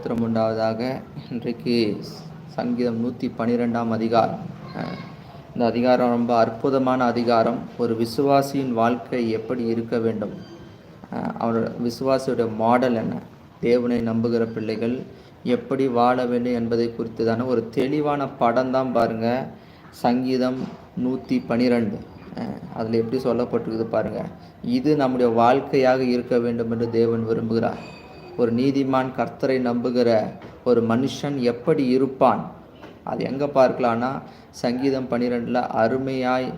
ஸ்தோத்திரம் உண்டாவதாக இன்றைக்கு சங்கீதம் நூற்றி பன்னிரெண்டாம் அதிகாரம். இந்த அதிகாரம் ரொம்ப அற்புதமான அதிகாரம். ஒரு விசுவாசியின் வாழ்க்கை எப்படி இருக்க வேண்டும்? அவரோட விசுவாசியோட மாடல் என்ன? தேவனை நம்புகிற பிள்ளைகள் எப்படி வாழ வேண்டும் என்பதை குறித்ததான ஒரு தெளிவான படம் தான் பாருங்கள் சங்கீதம் நூற்றி பனிரெண்டு. அதில் எப்படி சொல்லப்பட்டிருக்குது பாருங்கள் இது நம்முடைய வாழ்க்கையாக இருக்க வேண்டும் என்று தேவன் விரும்புகிறார். ஒரு நீதிமான் கர்த்தரை நம்புகிற ஒரு மனுஷன் எப்படி இருப்பான்? அது எங்கே பார்க்கலான்னா சங்கீதம் பன்னிரெண்டில் அருமையாய்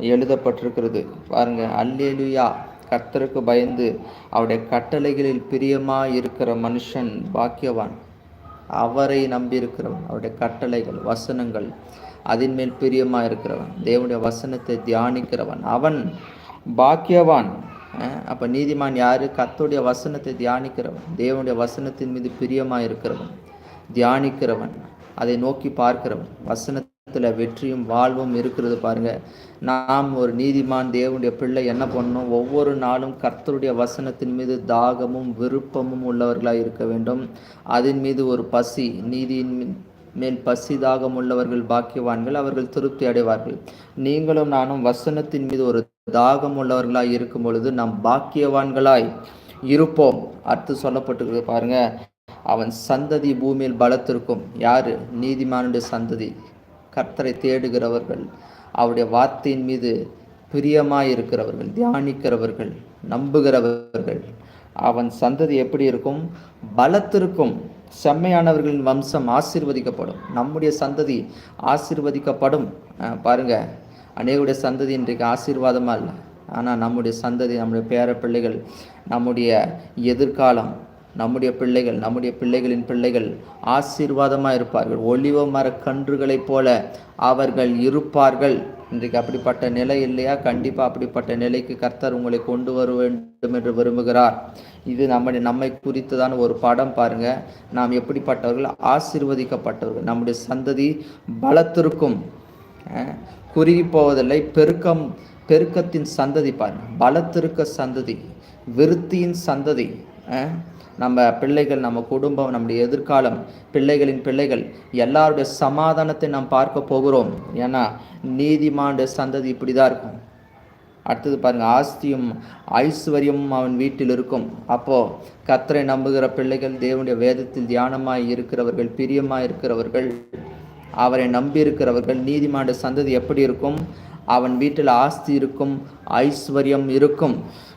எழுதப்பட்டிருக்கிறது. பாருங்க அல்லேலுயா கர்த்தருக்கு பயந்து அவருடைய கட்டளைகளில் பிரியமாக இருக்கிற மனுஷன் பாக்கியவான். அவரை நம்பியிருக்கிறவன் அவருடைய கட்டளைகள் வசனங்கள் அதன் மேல் பிரியமாக இருக்கிறவன் தேவனுடைய வசனத்தை தியானிக்கிறவன். அவன் பாக்கியவான். அப்போ நீதிமான் யார்? கத்துடைய வசனத்தை தியானிக்கிறவன். தேவனுடைய வசனத்தின் மீது பிரியமாக இருக்கிறவன். தியானிக்கிறவன். அதை நோக்கி பார்க்கிறவன். வசனத்தில் வெற்றியும் வாழ்வும் இருக்கிறது பாருங்க. நாம் ஒரு நீதிமான் தேவனுடைய பிள்ளை என்ன பண்ணணும்? ஒவ்வொரு நாளும் கர்த்தருடைய வசனத்தின் மீது தாகமும் விருப்பமும் உள்ளவர்களாக இருக்க வேண்டும். அதன் மீது ஒரு பசி நீதியின் மேல் பசி தாகம் உள்ளவர்கள் பாக்கியவான்கள் அவர்கள் திருப்தி அடைவார்கள். நீங்களும் நானும் வசனத்தின் மீது ஒரு தாகம் உள்ளவர்களாய் இருக்கும் பொழுது நாம் பாக்கியவான்களாய் இருப்போம். அடுத்து சொல்லப்பட்டிருக்கு பாருங்க. அவன் சந்ததி பூமியில் பலத்திருக்கும். யாரு? நீதிமானுடைய சந்ததி. கர்த்தரை தேடுகிறவர்கள் அவருடைய வார்த்தையின் மீது பிரியமாய் இருக்கிறவர்கள் தியானிக்கிறவர்கள் நம்புகிறவர்கள். அவன் சந்ததி எப்படி இருக்கும்? பலத்திருக்கும். செம்மையானவர்களின் வம்சம் ஆசீர்வதிக்கப்படும். நம்முடைய சந்ததி ஆசீர்வதிக்கப்படும். பாருங்கள் பாருங்க. அநேகுடைய சந்ததி இன்றைக்கு ஆசீர்வாதமாக இல்லை. ஆனால் நம்முடைய சந்ததி நம்முடைய பேர பிள்ளைகள் நம்முடைய எதிர்காலம் நம்முடைய பிள்ளைகள் நம்முடைய பிள்ளைகளின் பிள்ளைகள் ஆசீர்வாதமாக இருப்பார்கள். ஒளிவ மர கன்றுகளைப் போல அவர்கள் இருப்பார்கள். இன்றைக்கு அப்படிப்பட்ட நிலை இல்லையா? கண்டிப்பாக அப்படிப்பட்ட நிலைக்கு கர்த்தர் உங்களை கொண்டு வர வேண்டும் என்று விரும்புகிறார். இது நம்முடைய நம்மை குறித்ததான ஒரு படம் பாருங்க. நாம் எப்படிப்பட்டவர்கள்? ஆசிர்வதிக்கப்பட்டவர்கள். நம்முடைய சந்ததி பலத்திற்கும் குறுகி போவதில்லை. பெருக்கம் பெருக்கத்தின் சந்ததி பாருங்க. பலத்திருக்க சந்ததி விருத்தியின் சந்ததி நம்ம பிள்ளைகள் நம்ம குடும்பம் நம்முடைய எதிர்காலம் பிள்ளைகளின் பிள்ளைகள் எல்லாருடைய சமாதானத்தை நாம் பார்க்க போகிறோம். ஏன்னா நீதிமானுடைய சந்ததி இப்படி தான் இருக்கும். அடுத்தது பாருங்க ஆஸ்தியும் ஐஸ்வர்யமும் அவன் வீட்டில் இருக்கும். அப்போ கத்தரை நம்புகிற பிள்ளைகள் தேவனுடைய வேதத்தில் தியானமாய் இருக்கிறவர்கள் பிரியமாய் இருக்கிறவர்கள் அவரை நம்பி இருக்கிறவர்கள் சந்ததி எப்படி இருக்கும்? அவன் வீட்டில் ஆஸ்தி இருக்கும் ஐஸ்வர்யம் இருக்கும்.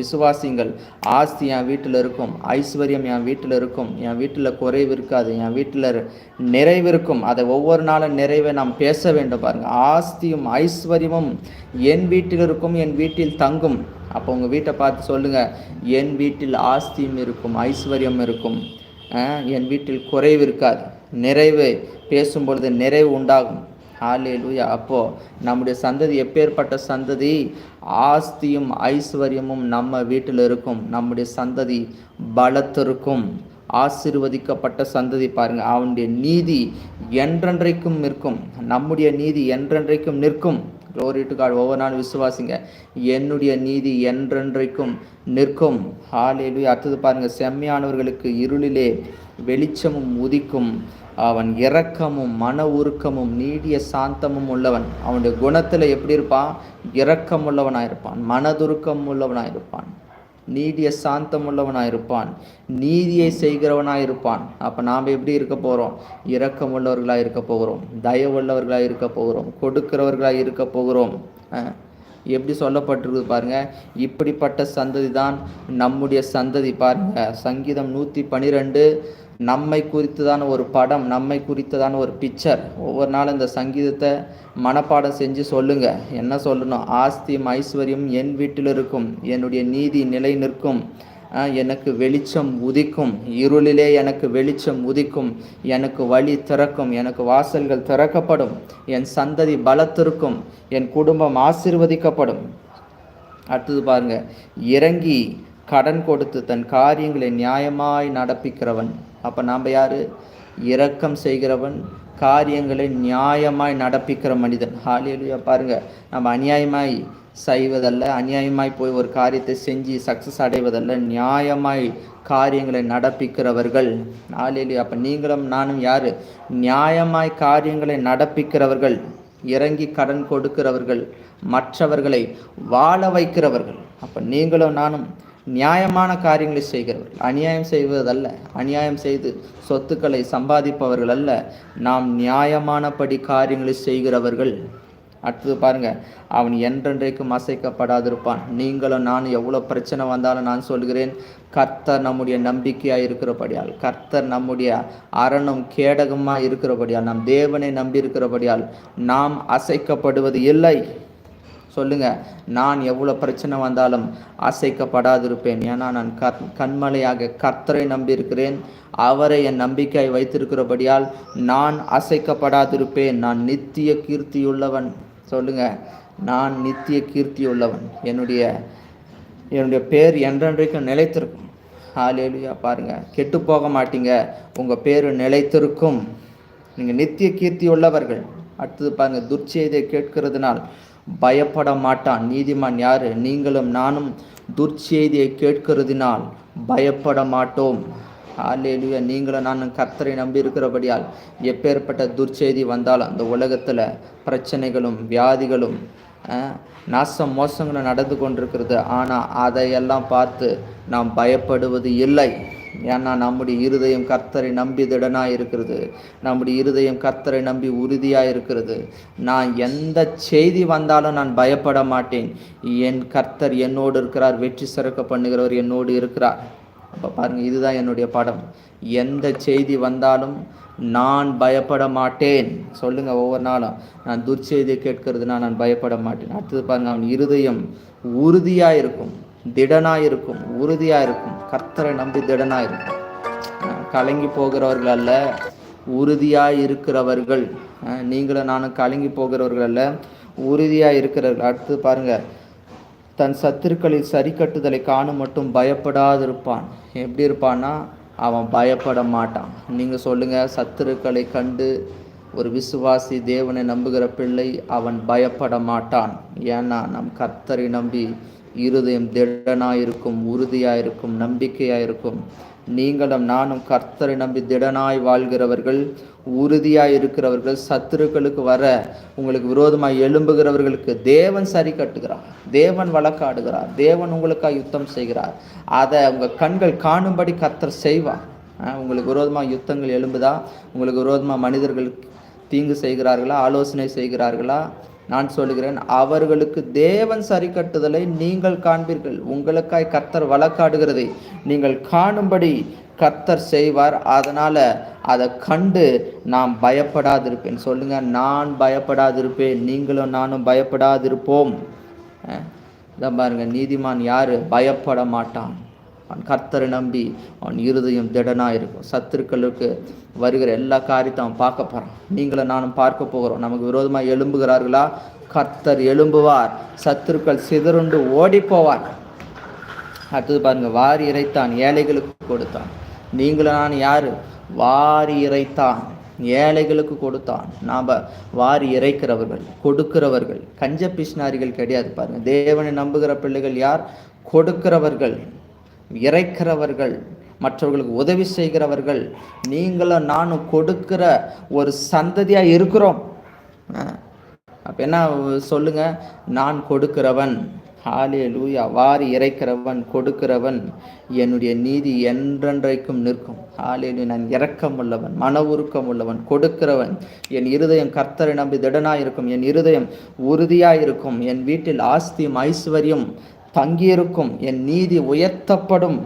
விசுவாசிங்கள் ஆஸ்தி என் வீட்டில் இருக்கும் ஐஸ்வர்யம் என் வீட்டில் இருக்கும். என் வீட்டில் குறைவு இருக்காது என் வீட்டில் நிறைவு இருக்கும். அதை ஒவ்வொரு நாளும் நிறைவை நாம் பேச வேண்டும் பாருங்க. ஆஸ்தியும் ஐஸ்வர்யமும் என் வீட்டில் இருக்கும் என் வீட்டில் தங்கும். அப்போ உங்கள் வீட்டை பார்த்து சொல்லுங்கள் என் வீட்டில் ஆஸ்தியும் இருக்கும் ஐஸ்வர்யம் இருக்கும். என் வீட்டில் குறைவு இருக்காது. நிறைவு பேசும் பொழுது நிறைவு உண்டாகும். ஹalleluya. அப்போ நம்முடைய சந்ததி எப்பேற்பட்ட சந்ததி? ஆஸ்தியும் ஐஸ்வர்யமும் நம்ம வீட்டில் இருக்கும். நம்முடைய சந்ததி பலத்திற்கும் ஆசீர்வதிக்கப்பட்ட சந்ததி பாருங்கள் அவனுடைய நீதி என்றென்றைக்கும் நிற்கும். நம்முடைய நீதி என்றென்றைக்கும் நிற்கும். க்ளோரி டு காட் ஒவ்வொரு நாள் விசுவாசிங்க. என்னுடைய நீதி என்றென்றைக்கும் நிற்கும். ஹாலேலு அடுத்தது பாருங்க செம்மையானவர்களுக்கு இருளிலே வெளிச்சமும் உதிக்கும். அவன் இரக்கமும் மன உருக்கமும் நீடிய சாந்தமும் உள்ளவன். அவனுடைய குணத்தில் எப்படி இருப்பான்? இரக்கம் உள்ளவனாயிருப்பான் மனதுருக்கம் உள்ளவனாயிருப்பான் நீடிய சாந்தம் உள்ளவனாயிருப்பான் நீதியை செய்கிறவனாயிருப்பான். அப்போ நாம் எப்படி இருக்க போகிறோம் இரக்கம் உள்ளவர்களாக இருக்க போகிறோம். தயவுள்ளவர்களாக இருக்க போகிறோம். கொடுக்கிறவர்களாக இருக்க போகிறோம். எப்படி சொல்லப்பட்டிருக்குது பாருங்க. இப்படிப்பட்ட சந்ததி தான் நம்முடைய சந்ததி. பாருங்க சங்கீதம் நூற்றி பனிரெண்டு நம்மை குறித்ததான ஒரு படம் நம்மை குறித்ததான ஒரு பிக்சர் ஒவ்வொரு நாளும் இந்த சங்கீதத்தை மனப்பாடம் செஞ்சு சொல்லுங்க. என்ன சொல்லணும்? ஆஸ்தியும் ஐஸ்வர்யம் என் வீட்டில் இருக்கும். என்னுடைய நீதி நிலை நிற்கும். எனக்கு வெளிச்சம் உதிக்கும். இருளிலே எனக்கு வெளிச்சம் உதிக்கும். எனக்கு வழி திறக்கும். எனக்கு வாசல்கள் திறக்கப்படும். என் சந்ததி பலத்திருக்கும். என் குடும்பம் ஆசீர்வதிக்கப்படும். அடுத்தது பாருங்க. இறங்கி கடன் கொடுத்து தன் காரியங்களை நியாயமாய் நடப்பிக்கிறவன். அப்போ நாம் யார்? இரக்கம் செய்கிறவன் காரியங்களை நியாயமாய் நடப்பிக்கிற மனிதன். ஹாலியலுயா பாருங்கள் நம்ம அநியாயமாய் செய்வதல்ல அநியாயமாய் போய் ஒரு காரியத்தை செஞ்சு சக்ஸஸ் அடைவதல்ல நியாயமாய் காரியங்களை நடப்பிக்கிறவர்கள். ஆலேலு அப்போ நீங்களும் நானும் யார்? நியாயமாய் காரியங்களை நடப்பிக்கிறவர்கள் இறங்கி கடன் கொடுக்கிறவர்கள் மற்றவர்களை வாழ வைக்கிறவர்கள். அப்போ நீங்களும் நானும் நியாயமான காரியங்களை செய்கிறவர்கள். அநியாயம் செய்வதல்ல. அநியாயம் செய்து சொத்துக்களை சம்பாதிப்பவர்கள் அல்ல. நாம் நியாயமானபடி காரியங்களை செய்கிறவர்கள். அடுத்தது பாருங்க. அவன் என்றென்றைக்கும் அசைக்கப்படாதிருப்பான். நீங்களும் நான் எவ்வளோ பிரச்சனை வந்தாலும் நான் சொல்கிறேன் கர்த்தர் நம்முடைய நம்பிக்கையாக இருக்கிறபடியால் கர்த்தர் நம்முடைய அரணும் கேடகமாக இருக்கிறபடியால் நம் தேவனை நம்பி இருக்கிறபடியால் நாம் அசைக்கப்படுவது இல்லை. சொல்லுங்கள் நான் எவ்வளோ பிரச்சனை வந்தாலும் அசைக்கப்படாதிருப்பேன். ஏன்னா நான் கர் கண்மலையாக கர்த்தரை நம்பியிருக்கிறேன். அவரை என் நம்பிக்கை வைத்திருக்கிறபடியால் நான் அசைக்கப்படாதிருப்பேன். நான் நித்திய கீர்த்தியுள்ளவன். சொல்லுங்கள் நான் நித்திய கீர்த்தியுள்ளவன். என்னுடைய என்னுடைய பேர் என்றென்றைக்கும் நிலைத்திருக்கும். ஹalleluya. பாருங்கள் கெட்டு போக மாட்டீங்க. உங்கள் பேர் நிலைத்திருக்கும். நீங்கள் நித்திய கீர்த்தி உள்ளவர்கள் அடுத்தது பாருங்கள் துர்ச்செய்தியை கேட்கிறதுனால் பயப்பட மாட்டான். நீதிமான் யாரு? நீங்களும் நானும் துர்ச்செய்தியை கேட்கிறதுனால் பயப்பட மாட்டோம். ஆலேலுயா நீங்களும் நானும் கர்த்தரை நம்பி இருக்கிறபடியால் எப்பேற்பட்ட துர்ச்செய்தி வந்தாலும் அந்த உலகத்தில் பிரச்சனைகளும் வியாதிகளும் நாசம் மோசங்களும் நடந்து கொண்டிருக்கிறது. ஆனால் அதையெல்லாம் பார்த்து நாம் பயப்படுவது இல்லை. ஏன்னா நம்முடைய இருதயம் கர்த்தரை நம்பி திடனாக இருக்கிறது நம்முடைய இருதயம் கர்த்தரை நம்பி உறுதியாக இருக்கிறது நான் எந்த செய்தி வந்தாலும் நான் பயப்பட மாட்டேன். என் கர்த்தர் என்னோடு இருக்கிறார் வெற்றி சிறக்க பண்ணுகிறவர் என்னோடு இருக்கிறார். அப்போ பாருங்கள் இதுதான் என்னுடைய படம். எந்த செய்தி வந்தாலும் நான் பயப்பட மாட்டேன். சொல்லுங்கள் ஒவ்வொரு நாளும். நான் துர்ச்செய்தியை கேட்கறதுனா நான் பயப்பட மாட்டேன். அடுத்தது பாருங்க அவன் இருதயம் உறுதியாக இருக்கும் திடனாக இருக்கும் உறுதியாக இருக்கும் கர்த்தரை நம்பி திடனாக இருக்கும் கலங்கி போகிறவர்கள் அல்ல உறுதியாக இருக்கிறவர்கள் நீங்களும் நானும் கலங்கி போகிறவர்கள் அல்ல உறுதியாக இருக்கிறவர்கள் அடுத்து பாருங்கள் தன் சத்துருக்களில் சரி கட்டுதலை காணும் மட்டும் பயப்படாது இருப்பான் எப்படி இருப்பான்னா அவன் பயப்பட மாட்டான். நீங்கள் சொல்லுங்கள் சத்துருக்களை கண்டு ஒரு விசுவாசி தேவனை நம்புகிற பிள்ளை அவன் பயப்பட மாட்டான். ஏன்னா நம் கர்த்தரை நம்பி இருதயம் திடனாயிருக்கும் உறுதியாயிருக்கும் நம்பிக்கையாயிருக்கும். நீங்களும் நானும் கர்த்தரை நம்பி திடனாய் வாழ்கிறவர்கள் உறுதியாய் இருக்கிறவர்கள் சத்துருக்களுக்கு வர உங்களுக்கு விரோதமாக எழும்புகிறவர்களுக்கு தேவன் சரி கட்டுகிறார். தேவன் வழக்காடுகிறார். தேவன் உங்களுக்காக யுத்தம் செய்கிறார். அதை உங்கள் கண்கள் காணும்படி கர்த்தர் செய்வார். உங்களுக்கு விரோதமாக யுத்தங்கள் எழும்புதா? உங்களுக்கு விரோதமாக மனிதர்கள் தீங்கு செய்கிறார்களா? ஆலோசனை செய்கிறார்களா? நான் சொல்லுகிறேன் அவர்களுக்கு தேவன் சரி கட்டுதலை நீங்கள் காண்பீர்கள். உங்களுக்காய் கர்த்தர் வழக்காடுகிறதை. நீங்கள் காணும்படி கர்த்தர் செய்வார். அதனால அதை கண்டு நான் பயப்படாதிருப்பேன். சொல்லுங்க நான் பயப்படாதிருப்பேன். நீங்களும் நானும் பயப்படாதிருப்போம். அஹ் இதான் பாருங்க நீதிமான் யாரு? பயப்பட மாட்டான். அவன் கர்த்தரை நம்பி அவன் இருதயம் திடனாக இருக்கும். சத்துருக்களுக்கு வருகிற எல்லா காரியத்தையும் அவன் பார்க்க போகிறான் நீங்களும் நானும் பார்க்க போகிறோம். நமக்கு விரோதமாக எழும்புகிறார்களா? கர்த்தர் எழும்புவார். சத்துருக்கள் சிதறுண்டு ஓடி போவார் அடுத்தது பாருங்கள் வாரி இறைத்தான் ஏழைகளுக்கு கொடுத்தான். நீங்களும் நான் யார்? வாரி இறைத்தான் ஏழைகளுக்கு கொடுத்தான். நாம் வாரி இறைக்கிறவர்கள் கொடுக்கிறவர்கள். கஞ்ச பிஷ்னாரிகள் கிடையாது பாருங்கள் தேவனை நம்புகிற பிள்ளைகள் யார்? கொடுக்கிறவர்கள். இறைக்கிறவர்கள் மற்றவர்களுக்கு உதவி செய்கிறவர்கள் நீங்களும் நானும் கொடுக்கிற ஒரு சந்ததியாக இருக்கிறோம். அப்போ என்ன சொல்லுங்க? நான் கொடுக்கிறவன் ஹாலே லூயா வாரி இறைக்கிறவன் கொடுக்கிறவன் என்னுடைய நீதி என்றென்றைக்கும் நிற்கும். ஹாலே நான் இறக்கம் உள்ளவன் மன உருக்கம் உள்ளவன் கொடுக்கிறவன். என் இருதயம் கர்த்தரை நம்பி திடனாக இருக்கும் என் இருதயம் உறுதியாக இருக்கும் என் வீட்டில் ஆஸ்தியும் ஐஸ்வர்யம் தங்கியிருக்கும். என் நீதி உயர்த்தப்படும்.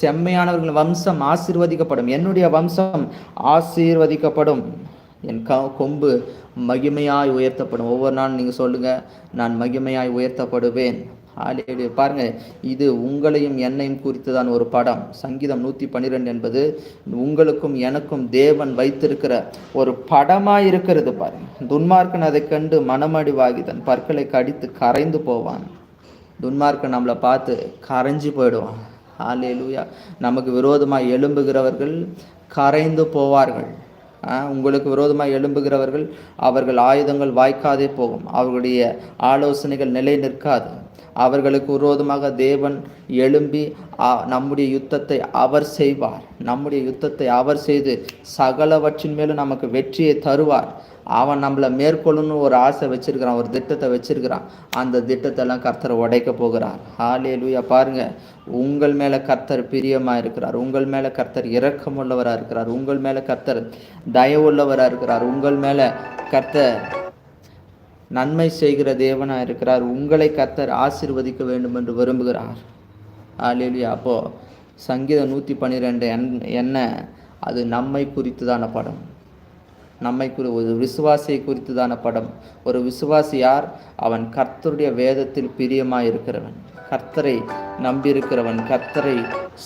செம்மையானவர்கள் வம்சம் ஆசீர்வதிக்கப்படும். என்னுடைய வம்சம் ஆசீர்வதிக்கப்படும். என் க கொம்பு மகிமையாய் உயர்த்தப்படும். ஒவ்வொரு நாளும் நீங்கள் சொல்லுங்கள் நான் மகிமையாய் உயர்த்தப்படுவேன். ஆலே பாருங்க இது உங்களையும் என்னையும் குறித்து தான் ஒரு படம். சங்கீதம் நூற்றி பன்னிரெண்டு என்பது உங்களுக்கும் எனக்கும் தேவன் வைத்திருக்கிற ஒரு படமாக இருக்கிறது பாருங்க. துன்மார்க்கன் அதை கண்டு மனமடிவாகி தன் பற்களை கடித்து கரைந்து போவான். துன்மார்க்கன் நம்மளை பார்த்து கரைஞ்சு போயிடுவான். ஹalleluya. நமக்கு விரோதமாக எழும்புகிறவர்கள் கரைந்து போவார்கள். உங்களுக்கு விரோதமாக எழும்புகிறவர்கள் அவர்கள் ஆயுதங்கள் வாய்க்காதே போகும். அவர்களுடைய ஆலோசனைகள் நிலை நிற்காது அவர்களுக்கு விரோதமாக தேவன் எழும்பி நம்முடைய யுத்தத்தை அவர் செய்வார். நம்முடைய யுத்தத்தை அவர் செய்து சகலவற்றின் மேலும் நமக்கு வெற்றியை தருவார். அவன் நம்மளை மேற்கொள்ளணும்னு ஒரு ஆசை வச்சிருக்கிறான் ஒரு திட்டத்தை வச்சிருக்கிறான். அந்த திட்டத்தெல்லாம் கர்த்தரை கர்த்தர் உடைக்க போகிறார். லூயா பாருங்க உங்கள் மேல கர்த்தர் பிரியமா இருக்கிறார். உங்கள் மேல கர்த்தர் இரக்கமுள்ளவரா இருக்கிறார். உங்கள் மேல கர்த்தர் தயவுள்ளவராக இருக்கிறார். உங்கள் மேல கர்த்தர் நன்மை செய்கிற தேவனாக இருக்கிறார். உங்களை கர்த்தர் ஆசீர்வதிக்க வேண்டும் என்று விரும்புகிறார். ஆலேலியா அப்போது சங்கீதம் நூற்றி பன்னிரெண்டு என் என்ன? அது நம்மை குறித்துதான படம். நம்மை குறி ஒரு விசுவாசியை குறித்துதான படம். ஒரு விசுவாசி யார்? அவன் கர்த்தருடைய வேதத்தில் பிரியமாக இருக்கிறவன் கர்த்தரை நம்பியிருக்கிறவன் கர்த்தரை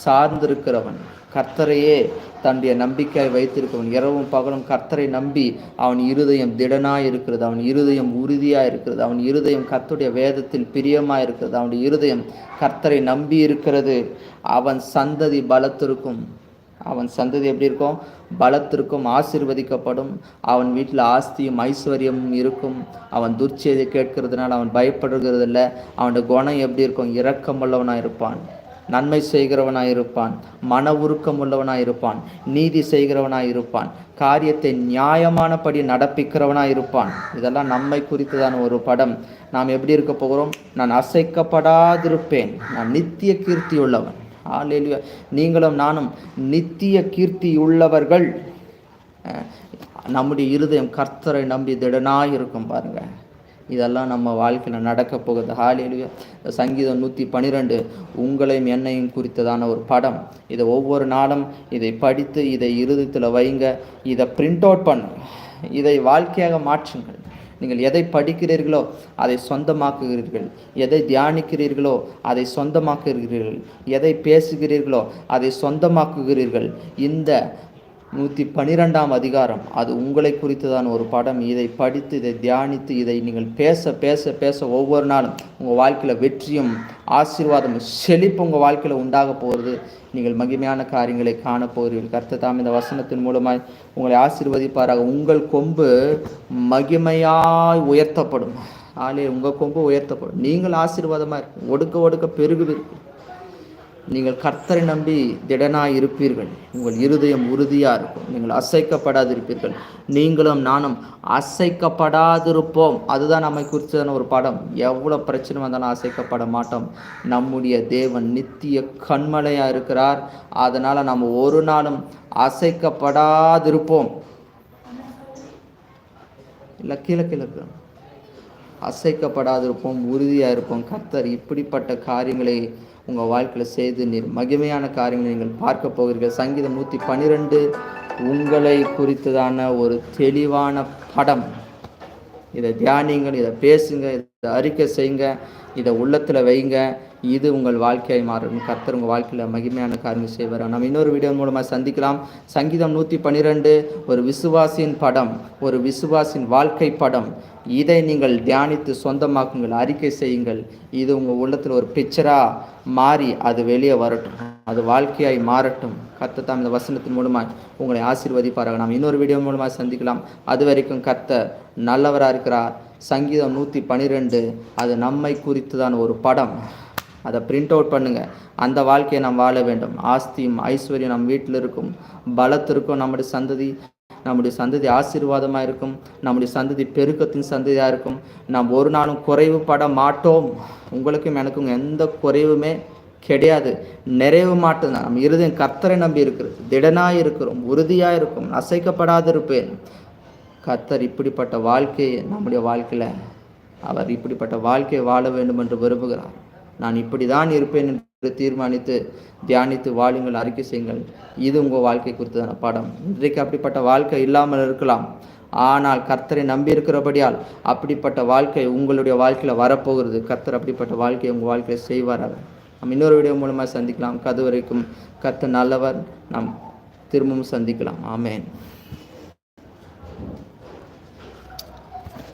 சார்ந்திருக்கிறவன். கர்த்தரையே தன்னுடைய நம்பிக்கை வைத்திருக்கவன் இரவும் பகலும் கர்த்தரை நம்பி அவன் இருதயம் திடனாக இருக்கிறது அவன் இருதயம் உறுதியாக இருக்கிறது அவன் இருதயம் கர்த்தருடைய வேதத்தில் பிரியமாக இருக்கிறது அவனுடைய இருதயம் கர்த்தரை நம்பி இருக்கிறது அவன் சந்ததி பலத்திருக்கும் அவன் சந்ததி எப்படி இருக்கும்? பலத்திற்கும் ஆசீர்வதிக்கப்படும். அவன் வீட்டில் ஆஸ்தியும் ஐஸ்வர்யமும் இருக்கும். அவன் துர்ச்செய்தி கேட்கறதுனால அவன் பயப்படுகிறதில்ல. அவனுடைய குணம் எப்படி இருக்கும்? இரக்கமுள்ளவனாக இருப்பான் நன்மை செய்கிறவனாயிருப்பான் மன உருக்கம் உள்ளவனாயிருப்பான் நீதி செய்கிறவனாயிருப்பான் காரியத்தை நியாயமானபடி நடப்பிக்கிறவனாயிருப்பான். இதெல்லாம் நம்மை குறித்ததான ஒரு படம். நாம் எப்படி இருக்க போகிறோம்? நான் அசைக்கப்படாதிருப்பேன். நான் நித்திய கீர்த்தி உள்ளவன். ஆலேலுயா நீங்களும் நானும் நித்திய கீர்த்தி உள்ளவர்கள். நம்முடைய இருதயம் கர்த்தரை நம்பி திடனாக இருக்கும் பாருங்கள் இதெல்லாம் நம்ம வாழ்க்கையில் நடக்க போகுது. ஹாலேலுயா சங்கீதம் நூற்றி பன்னிரெண்டு உங்களையும் என்னையும் குறித்ததான ஒரு படம். இதை ஒவ்வொரு நாளும் இதை படித்து இதை இருதயத்தில் வைங்க. இதை பிரிண்ட் அவுட் பண்ணுங்க இதை வாழ்க்கையாக மாற்றுங்கள். நீங்கள் எதை படிக்கிறீர்களோ அதை சொந்தமாக்குகிறீர்கள். எதை தியானிக்கிறீர்களோ அதை சொந்தமாக்குகிறீர்கள். எதை பேசுகிறீர்களோ அதை சொந்தமாக்குகிறீர்கள். இந்த நூற்றி பன்னிரெண்டாம் அதிகாரம். அது உங்களை குறித்ததான ஒரு படம். இதை படித்து இதை தியானித்து இதை நீங்கள் பேச பேச பேச ஒவ்வொரு நாளும் உங்கள் வாழ்க்கையில் வெற்றியும் ஆசீர்வாதமும் செழிப்பு உங்கள் வாழ்க்கையில் உண்டாக போகிறது. நீங்கள் மகிமையான காரியங்களை காண போகிறீர்கள். கர்த்தர் தாம் இந்த வசனத்தின் மூலமாய் உங்களை ஆசீர்வதிப்பாராக. உங்கள் கொம்பு மகிமையாய் உயர்த்தப்படும். ஆலே உங்கள் கொம்பு உயர்த்தப்படும். நீங்கள் ஆசீர்வாதமாக இருக்கும் ஒடுக்க ஒடுக்க பெருகுவீர்கள். நீங்கள் கர்த்தரை நம்பி திடனாய் இருப்பீர்கள் உங்கள் இருதயம் உறுதியாக இருக்கும். நீங்கள் அசைக்கப்படாதிருப்பீர்கள். நீங்களும் நானும் அசைக்கப்படாதிருப்போம். அதுதான் நம்மை குறித்ததான ஒரு படம். எவ்வளோ பிரச்சனை வந்தாலும் அசைக்கப்பட மாட்டோம். நம்முடைய தேவன் நித்திய கண்மலையாக இருக்கிறார். அதனால் நம்ம ஒரு நாளும் அசைக்கப்படாதிருப்போம். இல்லை கீழே கீழே இருக்கிறோம். அசைக்கப்படாதிருப்போம் உறுதியாக இருப்போம். கர்த்தர் இப்படிப்பட்ட காரியங்களை உங்கள் வாழ்க்கையில் செய்து நீர் மகிமையான காரியங்களை நீங்கள் பார்க்க போகிறீர்கள். சங்கீதம் நூற்றி பன்னிரெண்டு உங்களை குறித்ததான ஒரு தெளிவான படம். இதை தியானிங்கள் இதை பேசுங்க அறிக்கை செய்யுங்க இதை உள்ளத்தில் வைங்க இது உங்கள் வாழ்க்கையை மாறும். கர்த்தர் உங்கள் வாழ்க்கையில் மகிமையான காரியங்கள் செய்வார் நம்ம இன்னொரு வீடியோ மூலமாக சந்திக்கலாம். சங்கீதம் நூற்றி பன்னிரெண்டு ஒரு விசுவாசியின் படம் ஒரு விசுவாசின் வாழ்க்கை படம். இதை நீங்கள் தியானித்து சொந்தமாக்குங்கள் அறிக்கை செய்யுங்கள். இது உங்கள் உள்ளத்தில் ஒரு பிக்சராக மாறி அது வெளியே வரட்டும். அது வாழ்க்கையாய் மாறட்டும். கர்த்தர் இந்த வசனத்தின் மூலமாக உங்களை ஆசீர்வதிப்பார்கள் நாம் இன்னொரு வீடியோ மூலமாக சந்திக்கலாம். அது வரைக்கும் கத்த நல்லவராக இருக்கிறார். சங்கீதம் நூற்றி பன்னிரெண்டு அது நம்மை குறித்துதான் ஒரு படம். அதை பிரிண்ட் அவுட் பண்ணுங்கள் அந்த வாழ்க்கையை நாம் வாழ வேண்டும். ஆஸ்தியும் ஐஸ்வர்யம் நம் வீட்டில் இருக்கும். பலத்திற்கும் நம்முடைய சந்ததி நம்முடைய சந்ததி ஆசீர்வாதமாக இருக்கும். நம்முடைய சந்ததி பெருக்கத்தின் சந்ததியாக இருக்கும். நாம் ஒரு நாளும் குறைவு பட மாட்டோம். உங்களுக்கும் எனக்கும் எந்த குறைவுமே கிடையாது. நிறைவு மாட்டோம். நம்ம இருதயம் கத்தரை நம்பி இருக்கிறது. திடனாக இருக்கிறோம். உறுதியாக இருக்கும் அசைக்கப்படாதிருப்பேன். கர்த்தர் இப்படிப்பட்ட வாழ்க்கையை நம்முடைய வாழ்க்கையில் அவர் இப்படிப்பட்ட வாழ்க்கையை வாழ வேண்டும் என்று விரும்புகிறார். நான் இப்படி தான் இருப்பேன் என்று தீர்மானித்து தியானித்து வாழுங்கள் அறிக்கை செய்யுங்கள். இது உங்கள் வாழ்க்கை குறித்ததான பாடம். இன்றைக்கு அப்படிப்பட்ட வாழ்க்கை இல்லாமல் இருக்கலாம். ஆனால் கர்த்தரை நம்பி இருக்கிறபடியால் அப்படிப்பட்ட வாழ்க்கை உங்களுடைய வாழ்க்கையில் வரப்போகிறது. கர்த்தர் அப்படிப்பட்ட வாழ்க்கையை உங்கள் வாழ்க்கையில் செய்வார் அவர். நம்ம இன்னொரு வீடியோ மூலமாக சந்திக்கலாம். கது வரைக்கும் கர்த்தர் நல்லவர். நாம் திரும்பவும் சந்திக்கலாம். ஆமேன்.